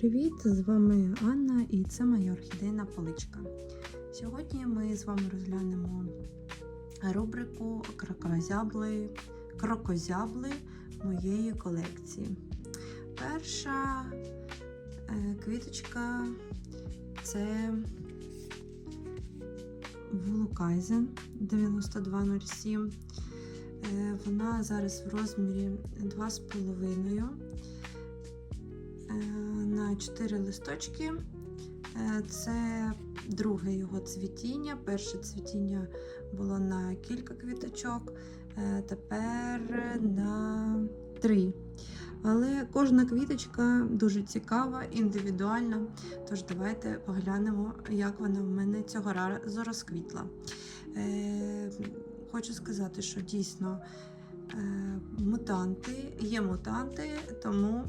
привіт! З вами Анна і це моя орхідейна поличка. Сьогодні ми з вами розглянемо рубрику крокозябли, моєї колекції. Перша е, квіточка це Вулукайзен 9207. Е, Вона зараз в розмірі 2,5 е, на 4 листочки. Е, Це друге його цвітіння. Перше цвітіння було на кілька квіточок, е, тепер на 3. Але кожна квіточка дуже цікава, індивідуальна. Тож давайте поглянемо, як вона в мене цього разу розквітла. Е, Хочу сказати, що дійсно е, мутанти, є мутанти, тому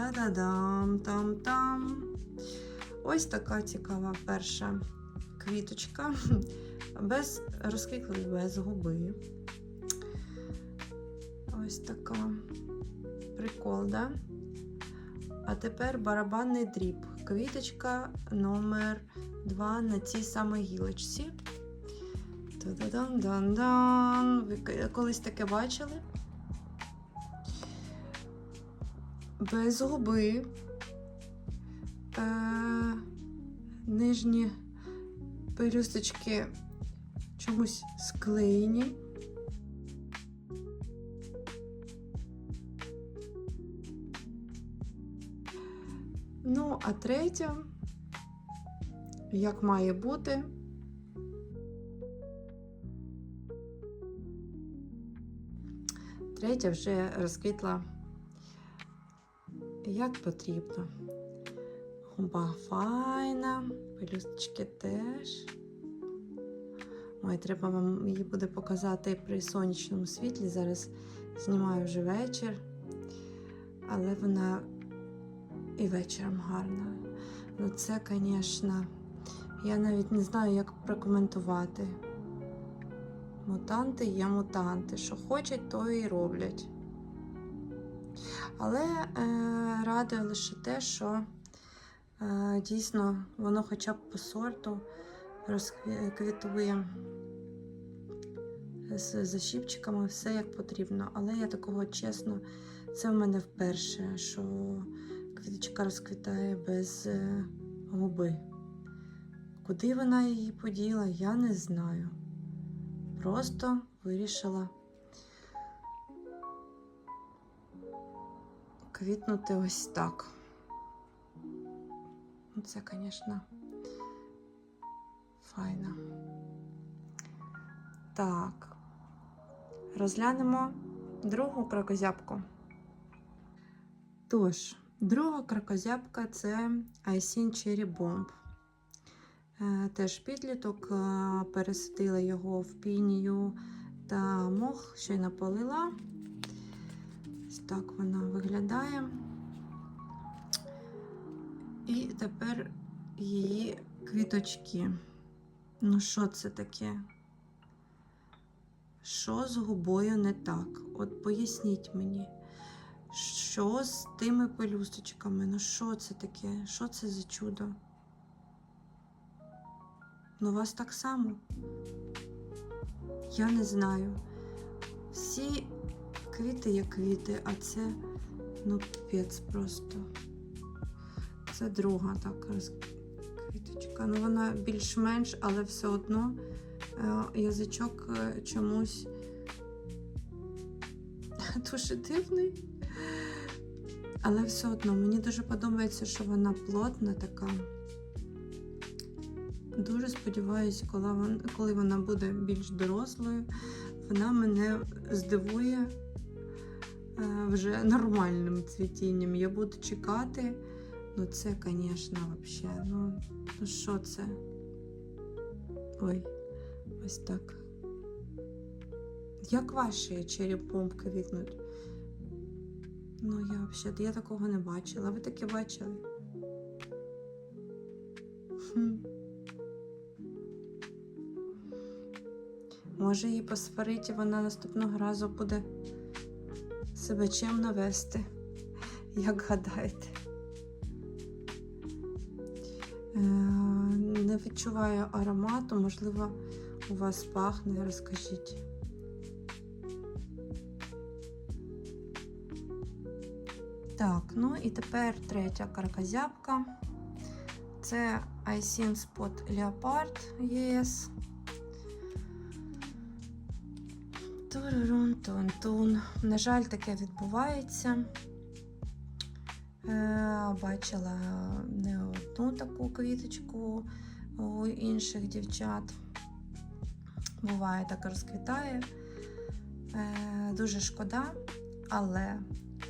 та-да-дам, там-там. Ось така цікава перша квіточка. Без розквітла без губи. Ось така прикол, да? А тепер барабанний дріб. Квіточка номер 2 на цій самій гілочці. Та-да-дан-дан-дан. Ви колись таке бачили? Без губи. Е, нижні пелюсточки чомусь склеєні. Ну, а третя, як має бути, третя вже розквітла як потрібно. Губа файна, пелюсточки теж. Ой, треба вам її буде показати при сонячному світлі. Зараз знімаю вже вечір, але вона і вечором гарна. Ну, це, звісно, я навіть не знаю, як прокоментувати. Мутанти є мутанти. Що хочуть, то і роблять. Але е, радує лише те, що е, дійсно воно хоча б по сорту розквітує з защіпчиками, все як потрібно. Але я такого чесно, це в мене вперше, що квіточка розквітає без е, губи. Куди вона її поділа, я не знаю. Просто вирішила. Квітнути ось так. Ну, Це, звісно, файно. Так, розглянемо другу кракозябку. Тож, друга кракозябка це Айсін Cherry Bomb. Е, Теж підліток, е, пересадила його в пінію та мох, щойно полила. Ось так вона виглядає. І тепер її квіточки. Ну, що це таке? Що з губою не так? От поясніть мені, що з тими пелюсточками? Ну, що це таке? Що це за чудо? Ну, у вас так само? Я не знаю. Всі квіти є квіти, а це ну піпець просто. Це друга так квіточка. Ну, вона більш-менш, але все одно е, язичок е, чомусь дуже дивний. Але все одно мені дуже подобається, що вона плотна така. Дуже сподіваюся, коли вона, буде більш дорослою, вона мене здивує вже нормальним цвітінням. Я буду чекати. Ну, це, звісно, взагалі. Ну, ну що це? Ой, ось так. Як ваші черепомки вікнуть? Ну, я взагалі, я такого не бачила. Ви таке бачили? Хм. Може її посварить, і вона наступного разу буде себе чим навести, як гадаєте. Е, не відчуваю аромату, можливо, у вас пахне, розкажіть. Так, ну і тепер третя карказябка. Це iSin Spot Leopard ЄС. Турурун тун тун. На жаль, таке відбувається. Е, Бачила не одну таку квіточку у інших дівчат. Буває так розквітає. Е, Дуже шкода, але,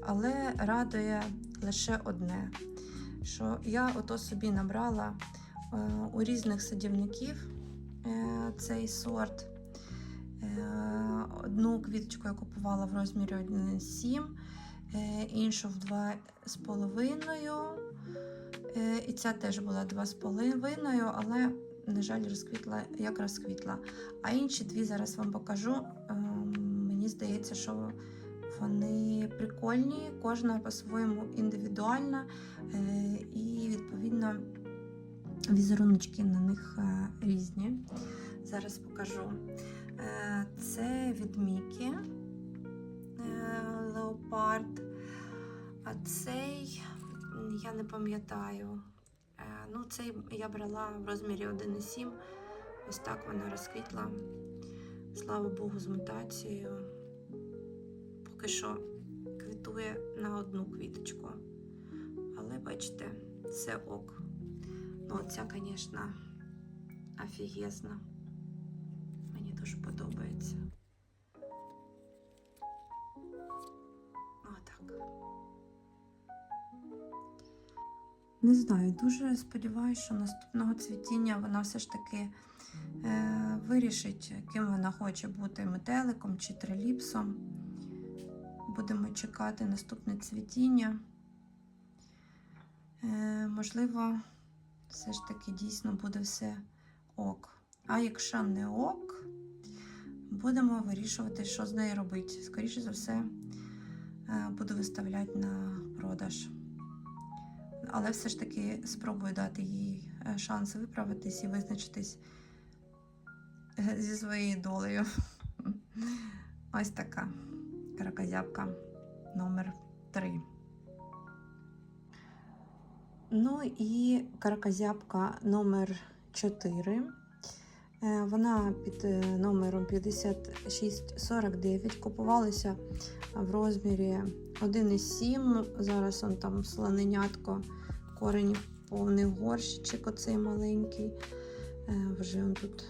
але радує лише одне, що я ото собі набрала е, у різних садівників цей сорт. Одну квіточку я купувала в розмірі 1,7, е, іншу в 2,5. Е, І ця теж була 2,5, але, на жаль, розквітла як розквітла. А інші дві зараз вам покажу. Е, Мені здається, що вони прикольні, кожна по-своєму індивідуальна, і, відповідно, візеруночки на них різні. Зараз покажу. Е, Це від Мікі Леопард. А цей я не пам'ятаю. Е, Ну, цей я брала в розмірі 1,7. Ось так вона розквітла. Слава Богу, з мутацією. Поки що квітує на одну квіточку. Але бачите, все ок. Ну, ця, звісно, офігезна. Дуже подобається. Отак. Не знаю, дуже сподіваюся, що наступного цвітіння вона все ж таки е, вирішить, ким вона хоче бути метеликом чи триліпсом. Будемо чекати наступне цвітіння. Е, можливо, все ж таки дійсно буде все ок. А якщо не ок, будемо вирішувати, що з нею робити. Скоріше за все, е, буду виставляти на продаж. Але все ж таки спробую дати їй е, шанс виправитись і визначитись е, зі своєю долею. Ось така каракозябка номер 3. Ну і каракозябка номер 4. Е, Вона під е, номером 5649 купувалася в розмірі 1,7. Зараз он там слоненятко, корені повний горщичок, оцей маленький. Е, Вже он тут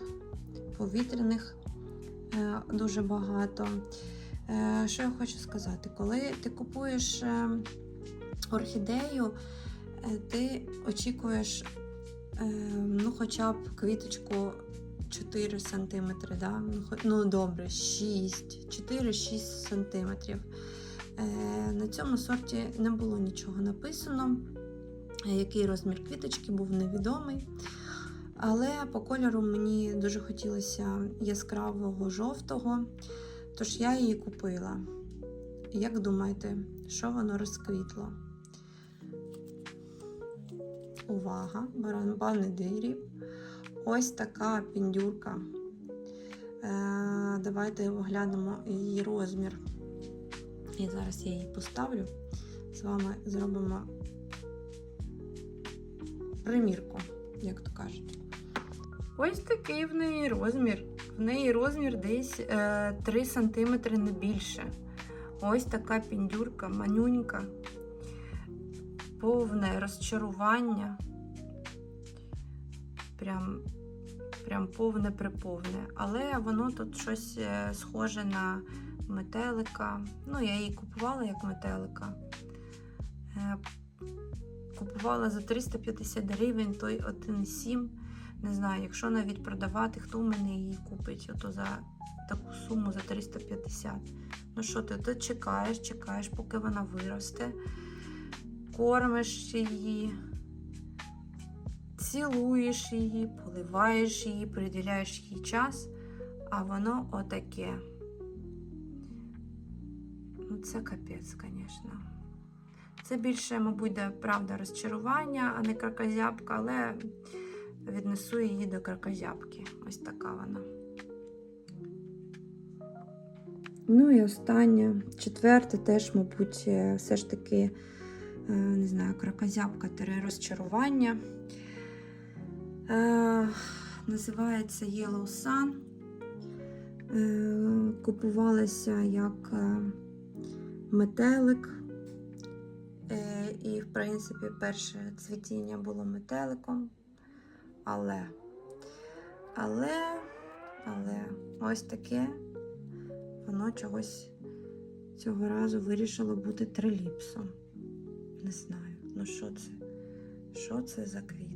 повітряних дуже багато. Що я хочу сказати? Коли ти купуєш орхідею, ти очікуєш ну, хоча б квіточку 4 см, да? ну, ну добре, 6, 4-6 см. На цьому сорті не було нічого написано. Е, Який розмір квіточки був невідомий. Але по кольору мені дуже хотілося яскравого жовтого, тож я її купила. Як думаєте, що воно розквітло? Увага! Баранбани дирів. Ось така піндюрка. Е, давайте оглянемо її розмір. І зараз я її поставлю. З вами зробимо примірку, як то кажуть. Ось такий в неї розмір. В неї розмір десь е, 3 см не більше. Ось така піндюрка, манюнька, повне розчарування. Прям, прям повне приповне. Але воно тут щось е, схоже на метелика. Ну, я її купувала як метелика. Е, Купувала за 350 гривень, той 1,7. Не знаю, якщо навіть продавати, хто в мене її купить, ото за таку суму за 350. Ну що ти, ти чекаєш, чекаєш, поки вона виросте, кормиш її, цілуєш її, поливаєш її, приділяєш їй час, а воно отаке. Ну, це капець, звісно. Це більше, мабуть, правда розчарування, а не кракозябка, але віднесу її до кракозябки. Ось така вона. Ну і останнє, четверте, теж, мабуть, е, все ж таки, е, не знаю, кракозябка розчарування. Е, називається Yellow Sun. Е, купувалася як е, метелик. Е, і, в принципі, перше цвітіння було метеликом. Але, але, але ось таке воно чогось цього разу вирішило бути триліпсом. Не знаю, ну що це? Що це за квітка?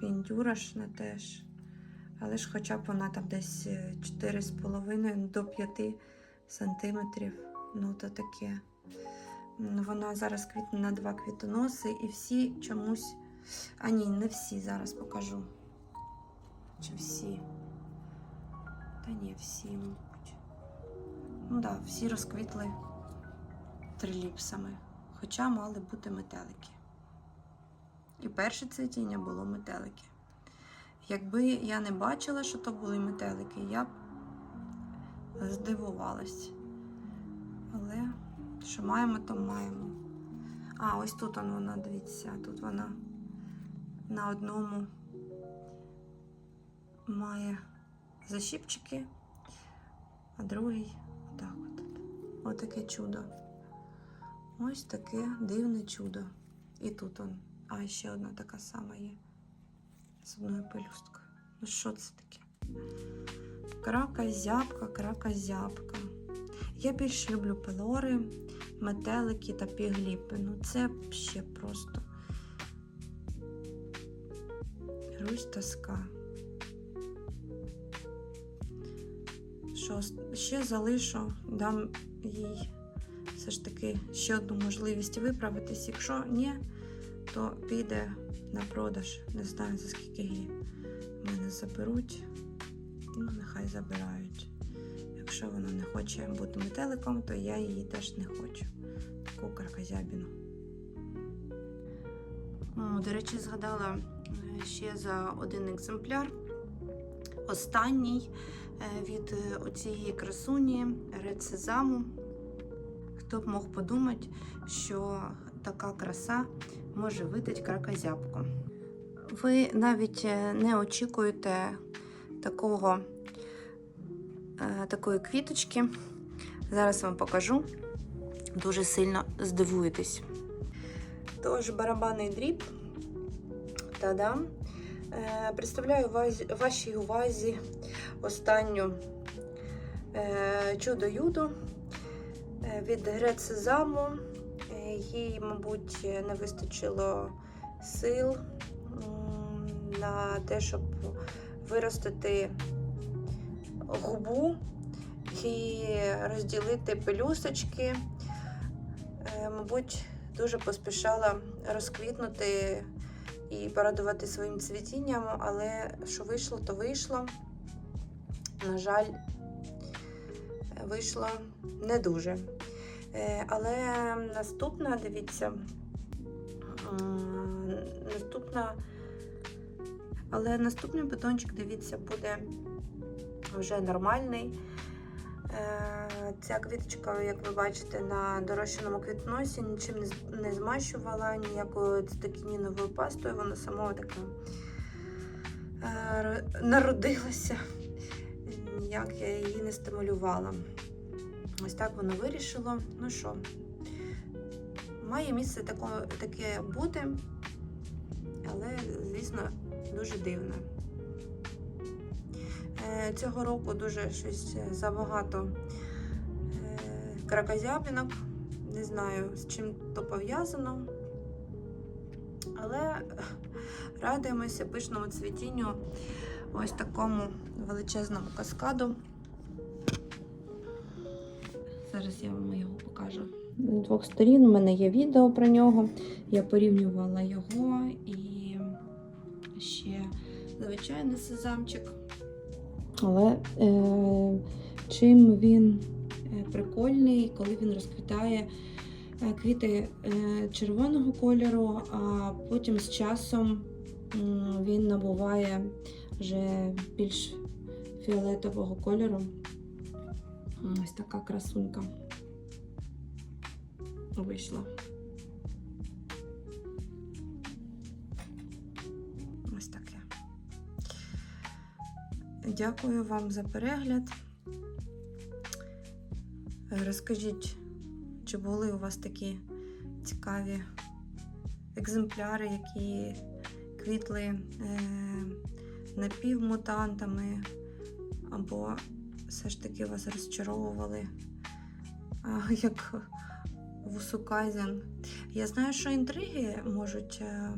Піндюрашна теж. Але ж хоча б вона там десь е, 4,5 до 5 сантиметрів. Ну, то таке. Вона зараз квітне на два квітоноси, і всі чомусь. А ні, не всі зараз покажу. Чи всі? Та ні, всі, мабуть. Ну так, да, всі розквітли триліпсами. Хоча мали бути метелики. І перше цвітіння було метелики. Якби я не бачила, що то були метелики, я б здивувалась. Але що маємо, то маємо. А, ось тут вона, дивіться, тут вона на одному має защіпчики, а другий отак от. Отаке чудо. Ось таке дивне чудо. І тут он. А ще одна така сама є. З одною пелюсткою. Ну що це таке? Крака-зябка, крака-зябка. Я більше люблю пелори, метелики та пігліпи. Ну це ще просто. Русь тоска. Що ще залишу, дам їй все ж таки ще одну можливість виправитись. Якщо ні, то піде на продаж. Не знаю за скільки її мене заберуть. Ну, нехай забирають. Якщо вона не хоче бути метеликом, то я її теж не хочу. Таку карказябіну. До речі, згадала е, ще за один екземпляр. Останній е, від е, оцієї красуні рецезаму. Хто б мог подумати, що така краса може видати кракозябку. Ви навіть е, не очікуєте такого, е, такої квіточки. Зараз вам покажу. Дуже сильно здивуєтесь. Тож, барабанний дріб. Та-дам! Е, Представляю вашій увазі останню чудо-юду від Грецезаму. Їй, мабуть, не вистачило сил на те, щоб виростити губу і розділити пелюсточки. Е, Мабуть, дуже поспішала розквітнути і порадувати своїм цвітінням, але що вийшло, то вийшло. На жаль, вийшло не дуже. Е, Але наступна, дивіться, наступна, але наступний бутончик, дивіться, буде вже нормальний. Е, Ця квіточка, як ви бачите, на дорощеному квітносі нічим не змащувала, ніякою цитокініновою пастою, вона сама така е, народилася. Ніяк я її не стимулювала. Ось так воно вирішило. Ну що, має місце тако, таке бути, але, звісно, дуже дивне. Е, Цього року дуже щось забагато е, кракозябінок. Не знаю, з чим то пов'язано. Але радуємося пишному цвітінню ось такому величезному каскаду. Зараз я вам його покажу. З двох сторін у мене є відео про нього. Я порівнювала його і ще звичайний сезамчик. Але е, чим він е, прикольний, коли він розквітає е, квіти е, червоного кольору, а потім з часом він набуває вже більш фіолетового кольору. Ось така красунька вийшла. Ось таке. Дякую вам за перегляд. Розкажіть, чи були у вас такі цікаві екземпляри, які квітли е, напівмутантами, або все ж таки вас розчаровували, а, як Вусукайзен. Я знаю, що інтриги можуть е,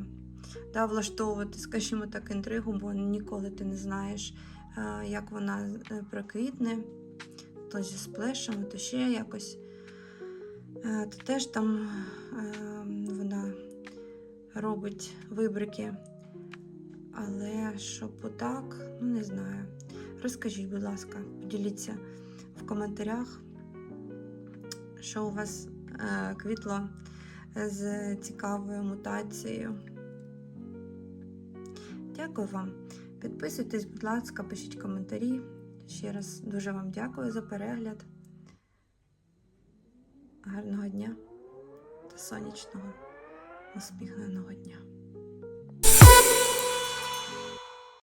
да, влаштовувати, скажімо так, інтригу, бо ніколи ти не знаєш, е, як вона е, проквітне, то зі сплешами, то ще якось. То теж там вона робить вибрики. Але щоб отак, ну не знаю. Розкажіть, будь ласка, поділіться в коментарях, що у вас е, квітло з цікавою мутацією. Дякую вам. Підписуйтесь, будь ласка, пишіть коментарі. Ще раз дуже вам дякую за перегляд. Гарного дня та сонячного, усміхненого дня.